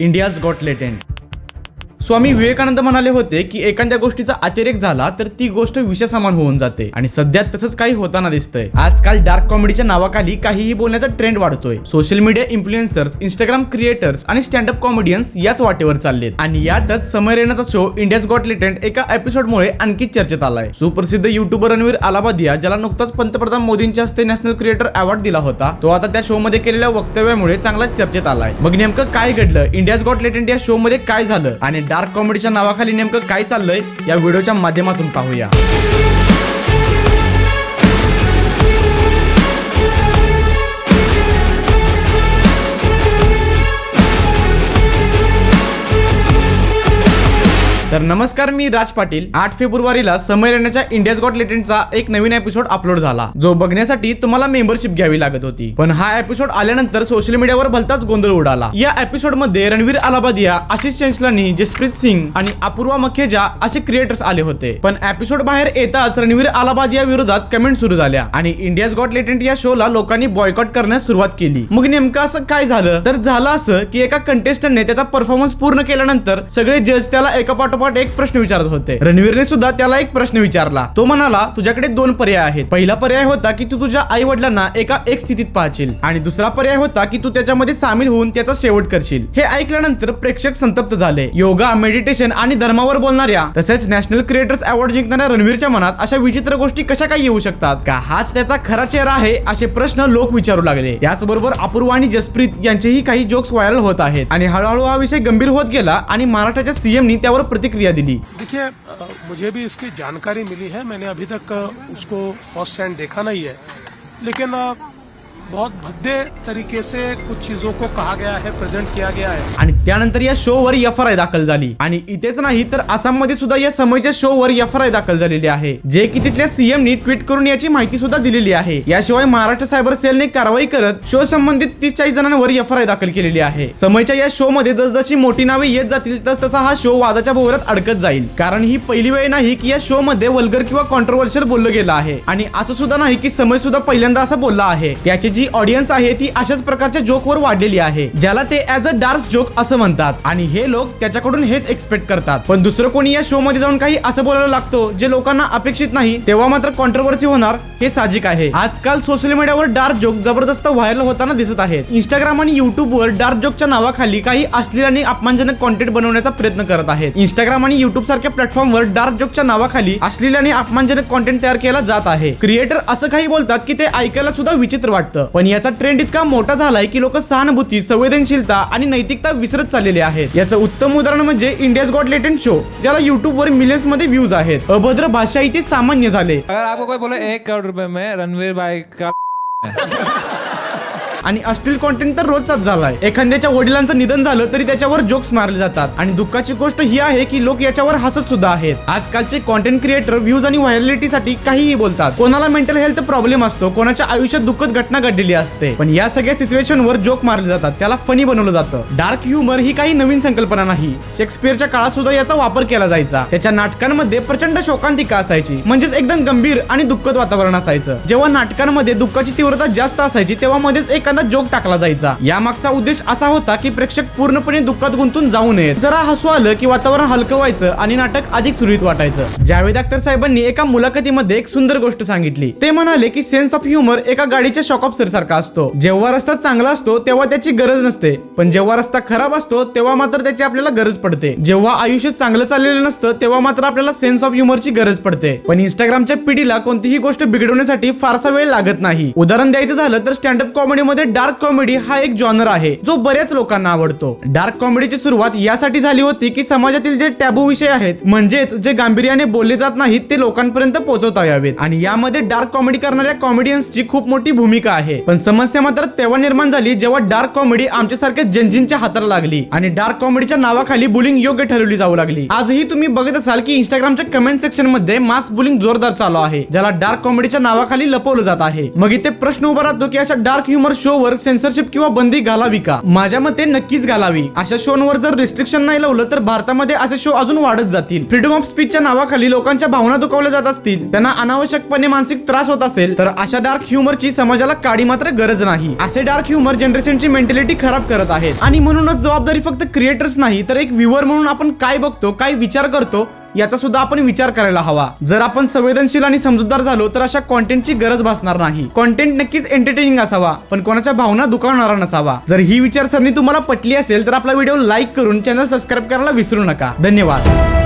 India's got latent Swami Vivekananda म्हणाले होते की एखाद्या गोष्टीचा अतिरेक झाला तर ती गोष्ट विषसमान होऊन जाते. आणि सध्या तसंच काही होताना दिसतंय. आजकाल डार्क कॉमेडीच्या नावाखाली काहीही बोलण्याचा ट्रेंड वाढतोय. Social media influencers Instagram creators आणि स्टँडअप कॉमेडियन्स याच वाटेवर चाललेत. आणि यातच समय रेनाचा शो इंडियाज गॉट लेटेंट एका एपिसोडमुळे आणखी चर्चेत आलाय. सुप्रसिद्ध युट्यूबर रणवीर अलाबादिया ज्याला नुकताच पंतप्रधान मोदींच्या हस्ते नॅशनल क्रिएटर अवॉर्ड दिला होता तो आता त्या शो मध्ये केलेल्या वक्तव्यामुळे चांगलाच चर्चेत आलाय. मग नेमकं काय घडलं? इंडियाज गॉट लेटेंट या शो मध्ये काय झालं? आणि डार्क कॉमेडीच्या नावाखाली नेमकं काय चाललंय या व्हिडिओच्या माध्यमातून पाहूया. तर नमस्कार मी राज पाटील. आठ फेब्रुवारीला समयरण्याच्या इंडियाज गॉट लेटेंटचा एक नवीन एपिसोड अपलोड झाला जो बघण्यासाठी तुम्हाला मेंबरशिप घ्यावी लागत होती. पण हा एपिसोड आल्यानंतर सोशल मीडियावर भलताच गोंधळ उडाला. या एपिसोडमध्ये रणवीर अलाबादिया आशिष चंचलानी जसप्रीत सिंग आणि अपूर्वा मखेजा असे क्रिएटर्स आले होते. पण एपिसोड बाहेर येताच रणवीर अलाबादिया विरोधात कमेंट सुरू झाल्या आणि इंडियाज गॉट लेटेंट या शोला लोकांनी बॉयकॉट करण्यास सुरुवात केली. मग नेमकं असं काय झालं? तर झालं असं की एका कंटेस्टंटने त्याचा परफॉर्मन्स पूर्ण केल्यानंतर सगळे जज त्याला एका पाठोपाठ एक प्रश्न विचारत होते. रणवीरने सुद्धा त्याला एक प्रश्न विचारला. तो म्हणाला तुझ्याकडे दोन पर्याय आहेत. पहिला पर्याय होता की तू तुझ्या आई वडिलांना एका एक स्थितीत पाहशील. आणि दुसरा पर्याय होता की तू त्याच्यामध्ये सामील होऊन त्याचा शेवट करशील. हे ऐकल्यानंतर प्रेक्षक संतप्त झाले. योगा मेडिटेशन आणि धर्मावर बोलणाऱ्या तसेच नॅशनल क्रिएटर्स अवॉर्ड जिंकणाऱ्या रणवीरच्या मनात अशा विचित्र गोष्टी कशा काय येऊ शकतात? का हाच त्याचा खरा चेहरा आहे असे प्रश्न लोक विचारू लागले. त्याचबरोबर अपूर्वा आणि जसप्रीत यांचेही काही जोक्स व्हायरल होत आहेत. आणि हळूहळू हा विषय गंभीर होत गेला आणि महाराष्ट्राच्या सीएमनी त्यावर प्रतिक्रिया दिली। देखिए मुझे भी इसकी जानकारी मिली है। मैंने अभी तक उसको फर्स्ट हैंड देखा नहीं है। लेकिन बहुत भद्दे तरीके से कुछ चीजों को कहा गया है प्रेजेंट किया गया है। आणि त्यानंतर या शो वर एफ आर आय दाखल झाली. आणि इथेच नाही तर आसाममध्ये सुद्धा या समयच्या शो वर एफ आर आय दाखल झालेली आहे. जे की तिथल्या सीएम ने ट्विट करून याची माहिती सुद्धा दिलेली आहे. याशिवाय महाराष्ट्र सायबर सेलने कारवाई करत शो संबंधित तीस चाळीस जणांवर एफ आर आय दाखल केलेली आहे. समयच्या या शो मध्ये जसजशी मोठी नावे येत जातील तस तसा हा शो वादाच्या भोवऱ्यात अडकत जाईल. कारण ही पहिली वेळ नाही की या शो मध्ये वल्गर किंवा कॉन्ट्रोवर्शियल बोललं गेलं आहे. आणि असं सुद्धा नाही की समय सुद्धा पहिल्यांदा असं बोलला आहे. त्याचे जी ऑडियन्स आहे ती अशाच प्रकारच्या जोक वर वाढलेली आहे ज्याला ते ऍज अ डार्क जोक असं म्हणतात. आणि हे लोक त्याच्याकडून हेच एक्सपेक्ट करतात. पण दुसरं कोणी या शो मध्ये जाऊन काही असं बोलायला लागतो जे लोकांना अपेक्षित नाही तेव्हा मात्र कॉन्ट्रोवर्सी होणार हे साहजिक आहे. आजकाल सोशल मीडियावर डार्क जोक जबरदस्त व्हायरल होताना दिसत आहेत. इंस्टाग्राम आणि युट्यूबवर डार्क जोकच्या नावाखाली काही अश्लील आणि अपमानजनक कॉन्टेंट बनवण्याचा प्रयत्न करत आहेत. इंस्टाग्राम आणि युट्यूब सारख्या प्लॅटफॉर्मवर डार्क जोकच्या नावाखाली अश्लील आणि अपमानजनक कॉन्टेंट तयार केला जात आहे. क्रिएटर असं काही बोलतात की ते ऐकायला सुद्धा विचित्र वाटतं. पण याचा ट्रेंड इतका मोठा झालाय की लोक सहानुभूती संवेदनशीलता आणि नैतिकता विसरत चाललेले आहेत. याचं उत्तम उदाहरण म्हणजे इंडियाज गॉट लेटेंट शो ज्याला युट्यूब वर मिलियन्समध्ये व्ह्यूज आहेत. अभद्र भाषा इथे सामान्य झाले. अगर आपको कोई बोले एक करोड़ रुपए में रणवीर भाई का आणि अश्लील कॉन्टेंट तर रोजचाच झालाय. एखाद्याच्या वडिलांचं निधन झालं तरी त्याच्यावर जोक्स मारले जातात. आणि दुःखाची गोष्ट ही आहे की लोक याच्यावर हसत सुद्धा आहेत. आजकालचे कॉन्टेंट क्रिएटर व्ह्यूज आणि व्हायरलिटीसाठी काहीही बोलतात. कोणाला मेंटल हेल्थ प्रॉब्लेम असतो कोणाच्या आयुष्यात दुःखद घटना घडलेली असते. पण या सगळ्या सिच्युएशनवर जोक मारले जातात. त्याला फनी बनवलं जातं. डार्क ह्युमर ही काही नवीन संकल्पना नाही. शेक्सपियरच्या काळात सुद्धा याचा वापर केला जायचा. त्याच्या नाटकांमध्ये प्रचंड शोकांतिका असायची. म्हणजेच एकदम गंभीर आणि दुःखद वातावरण असायचं. जेव्हा नाटकांमध्ये दुःखाची तीव्रता जास्त असायची तेव्हा मध्येच एखादा जोक टाकला जायचा. यामागचा उद्देश असा होता की प्रेक्षक पूर्णपणे दुःखात गुंतून जाऊ नयेत. जरा हसू आलं की वातावरण हलकं व्हायचं आणि नाटक अधिक सुरळीत वाटायचं. जावेद अख्तर साहेबांनी एका मुलाखतीमध्ये एक सुंदर गोष्ट सांगितली. ते म्हणाले की सेन्स ऑफ ह्युमर एका गाडीच्या शॉक ऑफ सारखा असतो. जेव्हा रस्ता चांगला असतो तेव्हा त्याची गरज नसते. पण जेव्हा रस्ता खराब असतो तेव्हा मात्र त्याची आपल्याला गरज पडते. जेव्हा आयुष्य चांगलं चाललेलं नसतं तेव्हा मात्र आपल्याला सेन्स ऑफ ह्युमरची गरज पडते. पण इंस्टाग्रामच्या पिढीला कोणतीही गोष्ट बिघडवण्यासाठी फारसा वेळ लागत नाही. उदाहरण द्यायचं झालं तर स्टँडअप कॉमेडीमध्ये डार्क कॉमेडी हा एक जॉनर आहे जो बऱ्याच लोकांना आवडतो. डार्क कॉमेडीची सुरुवात यासाठी झाली होती की समाजातील जे टॅबू विषय आहेत म्हणजेच जे गांभीर्याने बोलले जात नाहीत ते लोकांपर्यंत पोहोचवता यावेत. आणि यामध्ये डार्क कॉमेडी करणाऱ्या कॉमेडियन्सची खूप मोठी भूमिका आहे. पण समस्या मात्र तेव्हा निर्माण झाली जेव्हा डार्क कॉमेडी आमच्यासारख्या जनजींच्या हाताला लागली आणि डार्क कॉमेडीच्या नावाखाली बुलिंग योग्य ठरवली जाऊ लागली. आजही तुम्ही बघत असाल की इंस्टाग्रामच्या कमेंट सेक्शनमध्ये मास बुलिंग जोरदार चालू आहे ज्याला डार्क कॉमेडीच्या नावाखाली लपवलं जात आहे. मग इथे प्रश्न उभा राहतो की अशा डार्क ह्युमर शोवर सेन्सरशिप किंवा बंदी घालावी का? माझ्या मते नक्कीच घालावी. अशा शोवर जर रिस्ट्रिक्शन नाही लावलं तर भारतामध्ये असे शो अजून वाढत जातील. फ्रीडम ऑफ स्पीचच्या नावाखाली लोकांच्या भावना दुखवल्या जात असतील. त्यांना अनावश्यकपणे मानसिक त्रास होत असेल तर अशा डार्क ह्युमरची समाजाला काडी मात्र गरज नाही. असे डार्क ह्युमर जनरेशनची मेंटॅलिटी खराब करत आहेत. आणि म्हणूनच जबाबदारी फक्त क्रिएटर्स नाही तर एक व्ह्युअर म्हणून आपण काय बघतो काय विचार करतो याचा सुद्धा आपण विचार करायला हवा. जर आपण संवेदनशील आणि समजूतदार झालो तर अशा कॉन्टेंटची गरज भासणार नाही. कॉन्टेंट नक्कीच एंटरटेनिंग असावा पण कोणाच्या भावना दुखावणारा नसावा. जर ही विचारसरणी तुम्हाला पटली असेल तर आपला व्हिडिओ लाईक करून चॅनल सबस्क्राईब करायला विसरू नका. धन्यवाद.